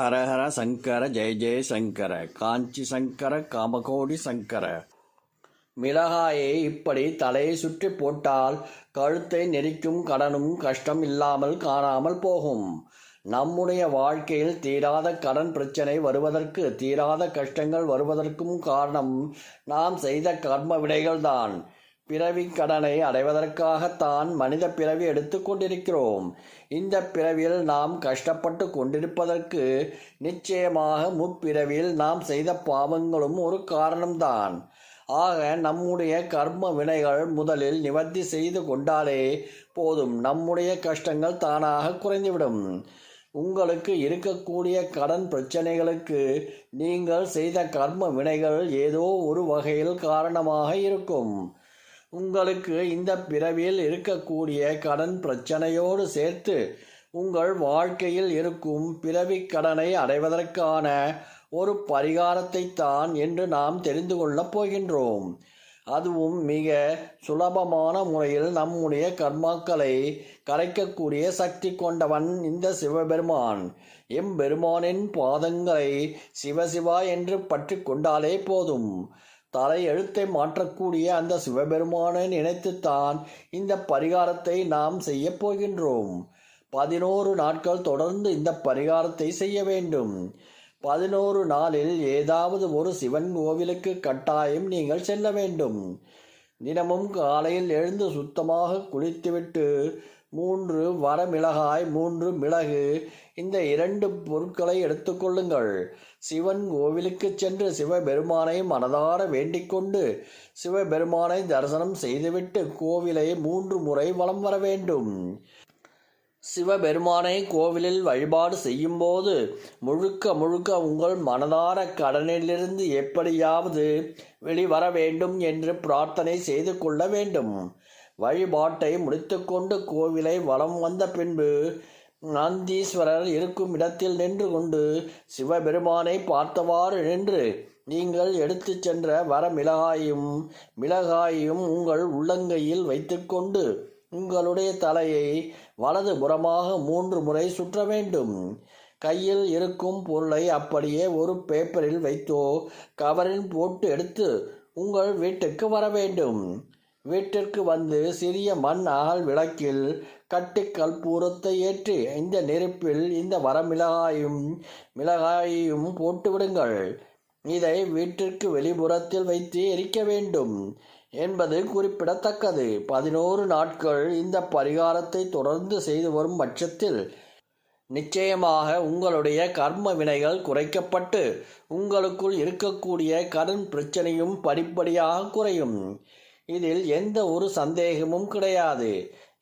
ஹரஹர சங்கர ஜெய ஜெய சங்கர காஞ்சி சங்கர காமகோடி சங்கர. மிளகாயை இப்படி தலையை சுற்றி போட்டால் கழுத்தை நெரிக்கும் கடனும் கஷ்டம் இல்லாமல் காணாமல் போகும். நம்முடைய வாழ்க்கையில் தீராத கடன் பிரச்சனை வருவதற்கு தீராத கஷ்டங்கள் வருவதற்கும் காரணம் நாம் செய்த கர்ம விடைகள்தான். பிறவி கடனை அடைவதற்காகத்தான் மனித பிறவி எடுத்துக்கொண்டிருக்கிறோம் இந்த பிறவியில் நாம் கஷ்டப்பட்டு கொண்டிருப்பதற்கு நிச்சயமாக முப்பிறவியில் நாம் செய்த பாவங்களும் ஒரு காரணம்தான். ஆக நம்முடைய கர்ம வினைகள் முதலில் நிவர்த்தி செய்து கொண்டாலே போதும். நம்முடைய கஷ்டங்கள் தானாக குறைந்துவிடும். உங்களுக்கு இருக்கக்கூடிய கடன் பிரச்சனைகளுக்கு நீங்கள் செய்த கர்ம வினைகள் ஏதோ ஒரு வகையில் காரணமாக இருக்கும். உங்களுக்கு இந்த பிறவியில் இருக்கக்கூடிய கடன் பிரச்சனையோடு சேர்த்து உங்கள் வாழ்க்கையில் இருக்கும் பிறவி கடனை அடைவதற்கான ஒரு பரிகாரத்தை தான் என்று நாம் தெரிந்து கொள்ளப் போகின்றோம். அதுவும் மிக சுலபமான முறையில் நம்முடைய கர்மாக்களை கரைக்கக்கூடிய சக்தி கொண்டவன் இந்த சிவபெருமான். எம்பெருமானின் பாதங்களை சிவசிவா என்று பற்றி கொண்டாலே போதும். தலை எழுத்தை மாற்றக்கூடிய அந்த சிவபெருமானை நினைத்துத்தான் இந்த பரிகாரத்தை நாம் செய்ய போகின்றோம். பதினோரு நாட்கள் தொடர்ந்து இந்த பரிகாரத்தை செய்ய வேண்டும். பதினோரு நாளில் ஏதாவது ஒரு சிவன் கோவிலுக்கு கட்டாயம் நீங்கள் செல்ல வேண்டும். தினமும் காலையில் எழுந்து சுத்தமாக குளித்துவிட்டு மூன்று வரமிளகாய் மூன்று மிளகு இந்த இரண்டு பொருட்களை எடுத்துக்கொள்ளுங்கள் சிவன் கோவிலுக்கு சென்று சிவபெருமானை மனதார வேண்டிக் கொண்டு சிவபெருமானை தரிசனம் செய்துவிட்டு கோவிலை மூன்று முறை வலம் வர வேண்டும். சிவபெருமானை கோவிலில் வழிபாடு செய்யும்போது முழுக்க முழுக்க உங்கள் மனதார கடனிலிருந்து எப்படியாவது வெளிவர வேண்டும் என்று பிரார்த்தனை செய்து கொள்ள வேண்டும். வழிபாட்டை முடித்துக்கொண்டு கோவிலை வலம் வந்த பின்பு நந்தீஸ்வரர் இருக்கும் இடத்தில் நின்று கொண்டு சிவபெருமானை பார்த்தவாறு நின்று நீங்கள் எடுத்துச் சென்ற வர மிளகாயும் மிளகாயும் உங்கள் உள்ளங்கையில் வைத்துக்கொண்டு உங்களுடைய தலையை வலது புறமாக மூன்று முறை சுற்ற வேண்டும். கையில் இருக்கும் பொருளை அப்படியே ஒரு பேப்பரில் வைத்தோ கவரில் போட்டு எடுத்து உங்கள் வீட்டுக்கு வர வேண்டும். வீட்டிற்கு வந்து சிறிய மண் அகல் விளக்கில் கட்டி கற்பூரத்தை ஏற்றி இந்த நெருப்பில் இந்த வரமிளகாயும் மிளகாயையும் போட்டு விடுங்கள். இதை வீட்டிற்கு வெளிப்புறத்தில் வைத்து எரிக்க வேண்டும் என்பது குறிப்பிடத்தக்கது. பதினோரு நாட்கள் இந்த பரிகாரத்தை தொடர்ந்து செய்து வரும் பட்சத்தில் நிச்சயமாக உங்களுடைய கர்ம வினைகள் குறைக்கப்பட்டு உங்களுக்குள் இருக்கக்கூடிய கடன் பிரச்சனையும் படிப்படியாக குறையும். இதில் எந்த ஒரு சந்தேகமும் கிடையாது.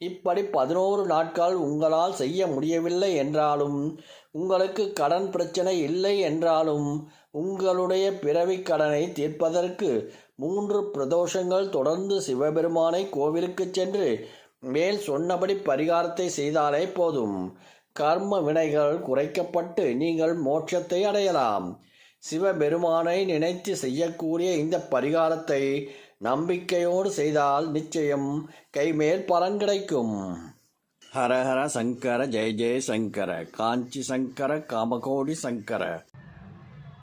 இப்படி பதினோரு நாட்கள் உங்களால் செய்ய முடியவில்லை என்றாலும் உங்களுக்கு கடன் பிரச்சனை இல்லை என்றாலும் உங்களுடைய பிறவி கடனை தீர்ப்பதற்கு மூன்று பிரதோஷங்கள் தொடர்ந்து சிவபெருமானை கோவிலுக்கு சென்று மேல் சொன்னபடி பரிகாரத்தை செய்தாலே போதும். கர்ம வினைகள் குறைக்கப்பட்டு நீங்கள் மோட்சத்தை அடையலாம். சிவபெருமானை நினைத்து செய்யக்கூடிய இந்த பரிகாரத்தை நம்பிக்கையோடு செய்தால் நிச்சயம் கைமேல் பலன் கிடைக்கும். ஹரஹர சங்கர ஜெய ஜெய சங்கர காஞ்சி சங்கர காமகோடி சங்கர.